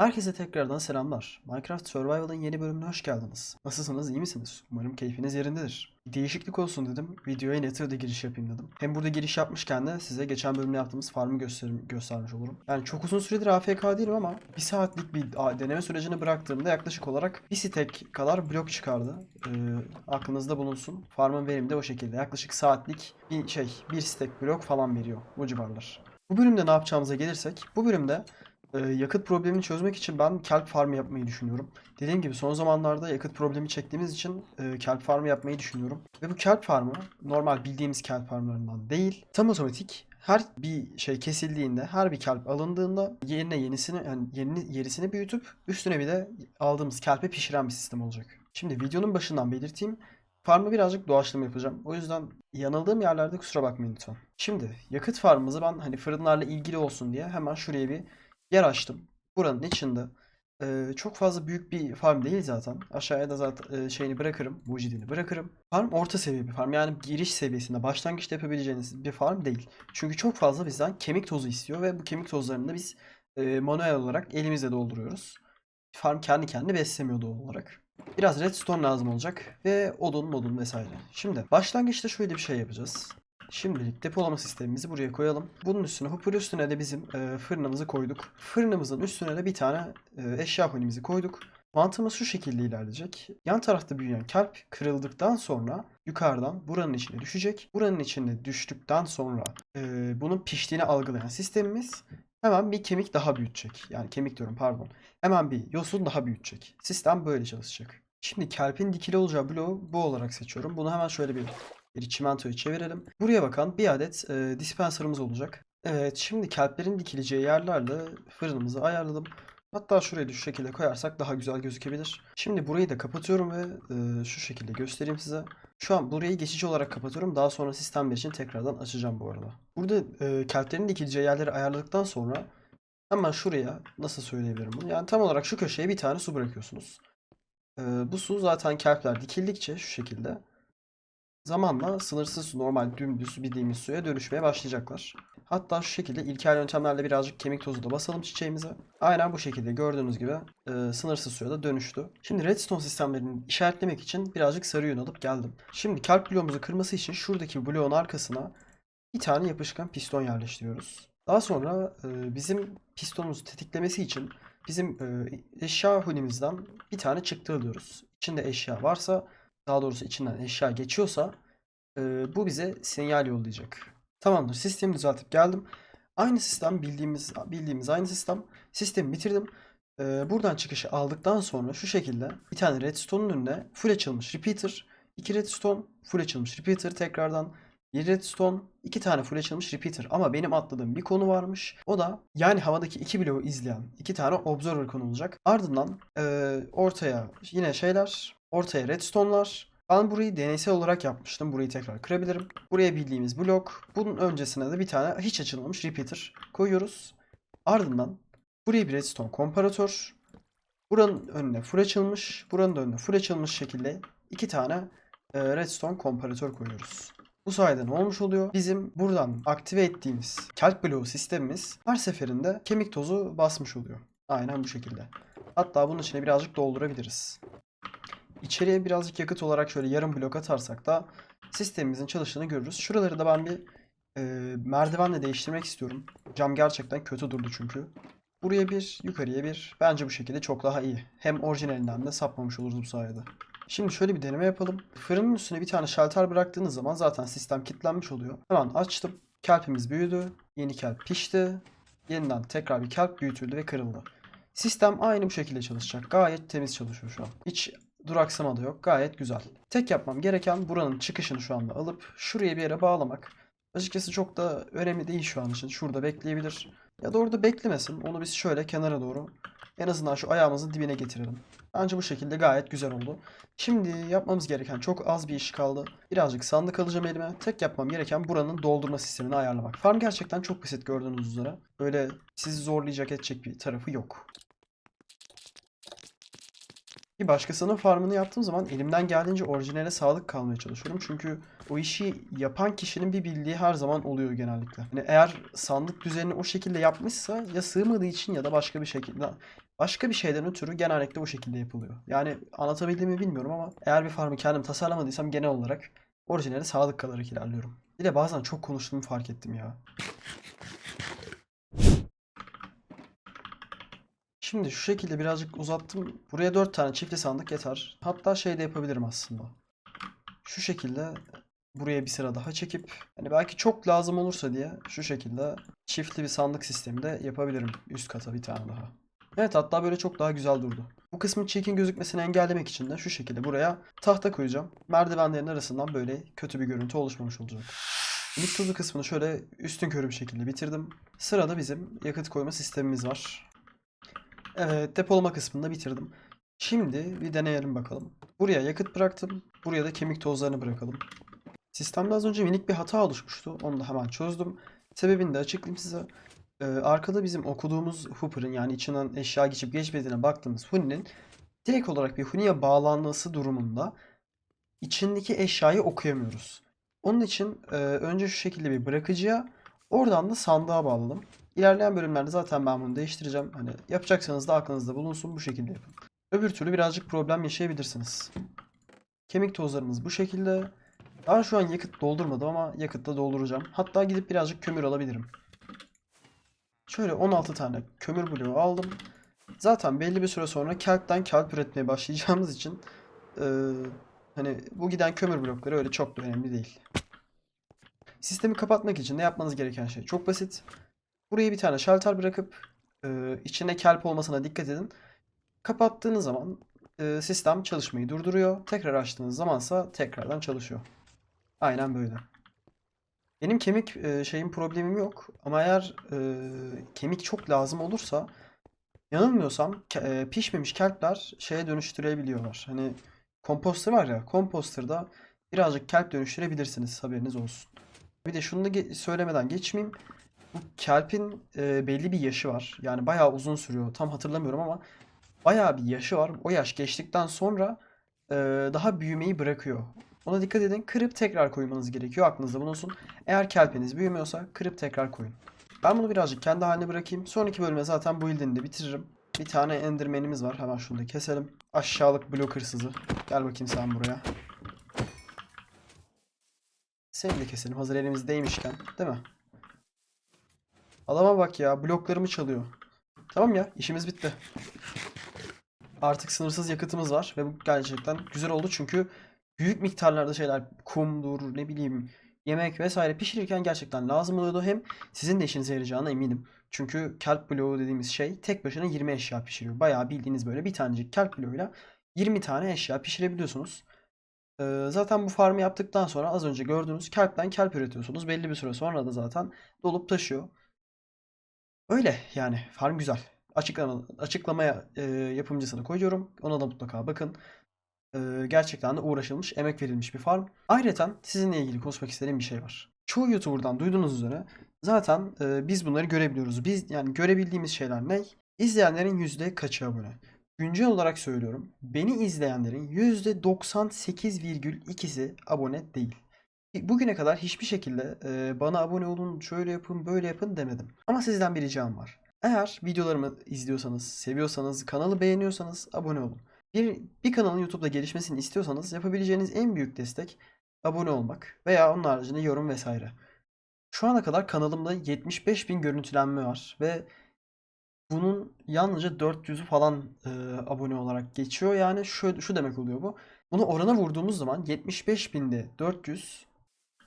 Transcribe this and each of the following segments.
Herkese tekrardan selamlar. Minecraft Survival'ın yeni bölümüne hoş geldiniz. Nasılsınız, iyi misiniz? Umarım keyfiniz yerindedir. Bir değişiklik olsun dedim. Videoya Nether'da giriş yapayım dedim. Hem burada giriş yapmışken de size geçen bölümde yaptığımız farmı gösterim, göstermiş olurum. Yani çok uzun süredir AFK değilim ama bir saatlik bir deneme sürecini bıraktığımda yaklaşık olarak bir stack kadar blok çıkardı. Ee, aklınızda bulunsun. Farmın verimi de o şekilde. Yaklaşık saatlik bir şey, bir stack blok falan veriyor. Bu civarlar. Bu bölümde ne yapacağımıza gelirsek, bu bölümde yakıt problemini çözmek için ben kelp farmı yapmayı düşünüyorum. Dediğim gibi son zamanlarda yakıt problemi çektiğimiz için e, kelp farmı yapmayı düşünüyorum. Ve bu kelp farmı normal bildiğimiz kelp farmlarından değil. Tam otomatik her bir şey kesildiğinde, her bir kelp alındığında yerine yenisini yani yeni yerisini büyütüp üstüne bir de aldığımız kelpe pişiren bir sistem olacak. Şimdi videonun başından belirteyim. Farmı birazcık doğaçlama yapacağım. O yüzden yanıldığım yerlerde kusura bakmayın lütfen. Şimdi yakıt farmımızı ben hani fırınlarla ilgili olsun diye hemen şuraya bir yer açtım. Buranın içinde e, çok fazla büyük bir farm değil zaten. Aşağıya da zaten e, şeyini bırakırım. Mucidini bırakırım. Farm orta seviye bir farm. Yani giriş seviyesinde başlangıçta yapabileceğiniz bir farm değil. Çünkü çok fazla bizden kemik tozu istiyor ve bu kemik tozlarını da biz e, manuel olarak elimizle dolduruyoruz. Farm kendi kendini beslemiyor doğal olarak. Biraz redstone lazım olacak ve odun modun vesaire. Şimdi başlangıçta şöyle bir şey yapacağız. Şimdilik depolama sistemimizi buraya koyalım. Bunun üstüne hopper üstüne de bizim e, fırınımızı koyduk. Fırınımızın üstüne de bir tane e, eşya hunimizi koyduk. Mantığımız şu şekilde ilerleyecek. Yan tarafta büyüyen kalp kırıldıktan sonra yukarıdan buranın içine düşecek. Buranın içine düştükten sonra e, bunun piştiğini algılayan sistemimiz hemen bir kemik daha büyütecek. Yani kemik diyorum pardon. Hemen bir yosun daha büyütecek. Sistem böyle çalışacak. Şimdi kelpin dikili olacağı bloğu bu olarak seçiyorum. Bunu hemen şöyle bir bir çimentoya çevirelim. Buraya bakan bir adet e, dispenserımız olacak. Evet şimdi kelplerin dikileceği yerlerle fırınımızı ayarladım. Hatta şurayı da şu şekilde koyarsak daha güzel gözükebilir. Şimdi burayı da kapatıyorum ve e, şu şekilde göstereyim size. Şu an burayı geçici olarak kapatıyorum. Daha sonra sistem 1 için tekrardan açacağım bu arada. Burada e, kelplerin dikileceği yerleri ayarladıktan sonra hemen şuraya nasıl söyleyebilirim bunu? Yani tam olarak şu köşeye bir tane su bırakıyorsunuz. E, bu su zaten kelpler dikildikçe şu şekilde zamanla sınırsız normal dümdüz bildiğimiz suya dönüşmeye başlayacaklar. Hatta şu şekilde ilkel yöntemlerle birazcık kemik tozu da basalım çiçeğimize. Aynen bu şekilde gördüğünüz gibi e, sınırsız suya da dönüştü. Şimdi redstone sistemlerini işaretlemek için birazcık sarı yön alıp geldim. Şimdi kalp bloğumuzu kırması için şuradaki bloğun arkasına bir tane yapışkan piston yerleştiriyoruz. Daha sonra e, bizim pistonumuzu tetiklemesi için bizim e, eşya hunimizden bir tane çıktı alıyoruz. İçinde eşya varsa daha doğrusu içinden eşya geçiyorsa e, bu bize sinyal yollayacak. Tamamdır. Sistemi düzeltip geldim. Aynı sistem bildiğimiz bildiğimiz aynı sistem. Sistemi bitirdim. E, buradan çıkışı aldıktan sonra şu şekilde bir tane redstone'un önüne full açılmış repeater, iki redstone, full açılmış repeater tekrardan bir redstone, iki tane full açılmış repeater. Ama benim atladığım bir konu varmış. O da yani havadaki iki bloğu izleyen iki tane observer konu olacak. Ardından e, ortaya yine şeyler, ortaya redstone'lar. Ben burayı deneysel olarak yapmıştım. Burayı tekrar kırabilirim. Buraya bildiğimiz blok. Bunun öncesine de bir tane hiç açılmamış repeater koyuyoruz. Ardından buraya bir redstone komparatör. Buranın önüne full açılmış. Buranın da önüne full açılmış şekilde iki tane e, redstone komparatör koyuyoruz. Bu sayede ne olmuş oluyor? Bizim buradan aktive ettiğimiz kelp bloğu sistemimiz her seferinde kemik tozu basmış oluyor. Aynen bu şekilde. Hatta bunun içine birazcık doldurabiliriz. İçeriye birazcık yakıt olarak şöyle yarım blok atarsak da sistemimizin çalıştığını görürüz. Şuraları da ben bir e, merdivenle değiştirmek istiyorum. Cam gerçekten kötü durdu çünkü. Buraya bir, yukarıya bir. Bence bu şekilde çok daha iyi. Hem orijinalinden de sapmamış oluruz bu sayede. Şimdi şöyle bir deneme yapalım. Fırının üstüne bir tane şalter bıraktığınız zaman zaten sistem kilitlenmiş oluyor. Hemen açtım. Kelpimiz büyüdü. Yeni kelp pişti. Yeniden tekrar bir kelp büyütüldü ve kırıldı. Sistem aynı bu şekilde çalışacak. Gayet temiz çalışıyor şu an. Hiç duraksama da yok. Gayet güzel. Tek yapmam gereken buranın çıkışını şu anda alıp şuraya bir yere bağlamak. Açıkçası çok da önemli değil şu an için. Şurada bekleyebilir. Ya da orada beklemesin. Onu biz şöyle kenara doğru en azından şu ayağımızın dibine getirelim. Bence bu şekilde gayet güzel oldu. Şimdi yapmamız gereken çok az bir iş kaldı. Birazcık sandık alacağım elime. Tek yapmam gereken buranın doldurma sistemini ayarlamak. Farm gerçekten çok basit gördüğünüz üzere. Böyle sizi zorlayacak edecek bir tarafı yok. Bir başkasının farmını yaptığım zaman elimden geldiğince orijinale sadık kalmaya çalışıyorum. Çünkü o işi yapan kişinin bir bildiği her zaman oluyor genellikle. Yani eğer sandık düzenini o şekilde yapmışsa ya sığmadığı için ya da başka bir şekilde Başka bir şeyden ötürü genellikle bu şekilde yapılıyor. Yani anlatabildiğimi bilmiyorum ama eğer bir farmı kendim tasarlamadıysam genel olarak orijinali sadık kalarak ilerliyorum. Bir de bazen çok konuştuğumu fark ettim ya. Şimdi şu şekilde birazcık uzattım. Buraya 4 tane çiftli sandık yeter. Hatta şey de yapabilirim aslında. Şu şekilde buraya bir sıra daha çekip hani belki çok lazım olursa diye şu şekilde çiftli bir sandık sistemi de yapabilirim. Üst kata bir tane daha. Evet hatta böyle çok daha güzel durdu. Bu kısmın çirkin gözükmesini engellemek için de şu şekilde buraya tahta koyacağım. Merdivenlerin arasından böyle kötü bir görüntü oluşmamış olacak. İlk tuzu kısmını şöyle üstün körü bir şekilde bitirdim. Sırada bizim yakıt koyma sistemimiz var. Evet depolama kısmını da bitirdim. Şimdi bir deneyelim bakalım. Buraya yakıt bıraktım. Buraya da kemik tozlarını bırakalım. Sistemde az önce minik bir hata oluşmuştu. Onu da hemen çözdüm. Sebebini de açıklayayım size. Ee, arkada bizim okuduğumuz Hooper'ın yani içinden eşya geçip geçmediğine baktığımız Huni'nin direkt olarak bir Huni'ye bağlanması durumunda içindeki eşyayı okuyamıyoruz. Onun için e, önce şu şekilde bir bırakıcıya oradan da sandığa bağladım. İlerleyen bölümlerde zaten ben bunu değiştireceğim. Hani yapacaksanız da aklınızda bulunsun bu şekilde yapın. Öbür türlü birazcık problem yaşayabilirsiniz. Kemik tozlarımız bu şekilde. Ben şu an yakıt doldurmadım ama yakıtla dolduracağım. Hatta gidip birazcık kömür alabilirim. Şöyle 16 tane kömür bloğu aldım. Zaten belli bir süre sonra kelpten kelp üretmeye başlayacağımız için eee, hani bu giden kömür blokları öyle çok da önemli değil. Sistemi kapatmak için de yapmanız gereken şey çok basit. Buraya bir tane şalter bırakıp eee, içine kelp olmasına dikkat edin. Kapattığınız zaman eee, sistem çalışmayı durduruyor. Tekrar açtığınız zamansa tekrardan çalışıyor. Aynen böyle. Benim kemik e, şeyin problemim yok ama eğer e, kemik çok lazım olursa yanılmıyorsam e, pişmemiş kelpler şeye dönüştürebiliyorlar. Hani komposter var ya komposterda birazcık kelp dönüştürebilirsiniz haberiniz olsun. Bir de şunu da ge- söylemeden geçmeyeyim. Kelpin e, belli bir yaşı var. Yani bayağı uzun sürüyor. Tam hatırlamıyorum ama bayağı bir yaşı var. O yaş geçtikten sonra e, daha büyümeyi bırakıyor. Ona dikkat edin. Kırıp tekrar koymanız gerekiyor. Aklınızda bulunsun. Eğer kelpeniz büyümüyorsa kırıp tekrar koyun. Ben bunu birazcık kendi haline bırakayım. Sonraki bölüme zaten bu build'ini de bitiririm. Bir tane enderman'imiz var. Hemen şunu da keselim. Aşağılık blok hırsızı. Gel bakayım sen buraya. Seni de keselim. Hazır elimizdeymişken. Değil mi? Adama bak ya. Bloklarımı çalıyor. Tamam ya. işimiz bitti. Artık sınırsız yakıtımız var. Ve bu gerçekten güzel oldu. Çünkü büyük miktarlarda şeyler kumdur ne bileyim yemek vesaire pişirirken gerçekten lazım oluyordu. Hem sizin de işinize yarayacağına eminim. Çünkü kelp bloğu dediğimiz şey tek başına 20 eşya pişiriyor. Bayağı bildiğiniz böyle bir tanecik kelp bloğuyla 20 tane eşya pişirebiliyorsunuz. Ee, zaten bu farmı yaptıktan sonra az önce gördüğünüz kelpten kelp üretiyorsunuz. Belli bir süre sonra da zaten dolup taşıyor. Öyle yani farm güzel. Açıklama, açıklamaya e, yapımcısını koyuyorum. Ona da mutlaka bakın. Ee, gerçekten de uğraşılmış, emek verilmiş bir farm. Ayrıca sizinle ilgili konuşmak istediğim bir şey var. Çoğu YouTuber'dan duyduğunuz üzere zaten e, biz bunları görebiliyoruz. Biz yani görebildiğimiz şeyler ne? İzleyenlerin yüzde kaçı abone? Güncel olarak söylüyorum. Beni izleyenlerin yüzde 98,2'si abone değil. Bugüne kadar hiçbir şekilde e, bana abone olun, şöyle yapın, böyle yapın demedim. Ama sizden bir ricam var. Eğer videolarımı izliyorsanız, seviyorsanız, kanalı beğeniyorsanız abone olun. Bir, bir kanalın YouTube'da gelişmesini istiyorsanız yapabileceğiniz en büyük destek abone olmak veya onun haricinde yorum vesaire. Şu ana kadar kanalımda 75 bin görüntülenme var ve bunun yalnızca 400'ü falan e, abone olarak geçiyor. Yani şu, şu demek oluyor bu. Bunu orana vurduğumuz zaman 75 binde 400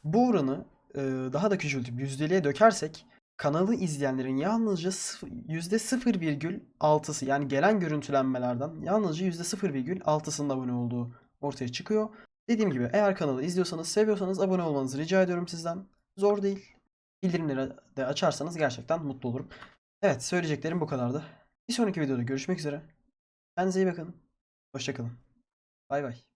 bu oranı e, daha da küçültüp yüzdeliğe dökersek kanalı izleyenlerin yalnızca sıf- %0,6'sı yani gelen görüntülenmelerden yalnızca %0,6'sının abone olduğu ortaya çıkıyor. Dediğim gibi eğer kanalı izliyorsanız, seviyorsanız abone olmanızı rica ediyorum sizden. Zor değil. Bildirimleri de açarsanız gerçekten mutlu olurum. Evet söyleyeceklerim bu kadardı. Bir sonraki videoda görüşmek üzere. Kendinize iyi bakın. Hoşçakalın. Bay bay.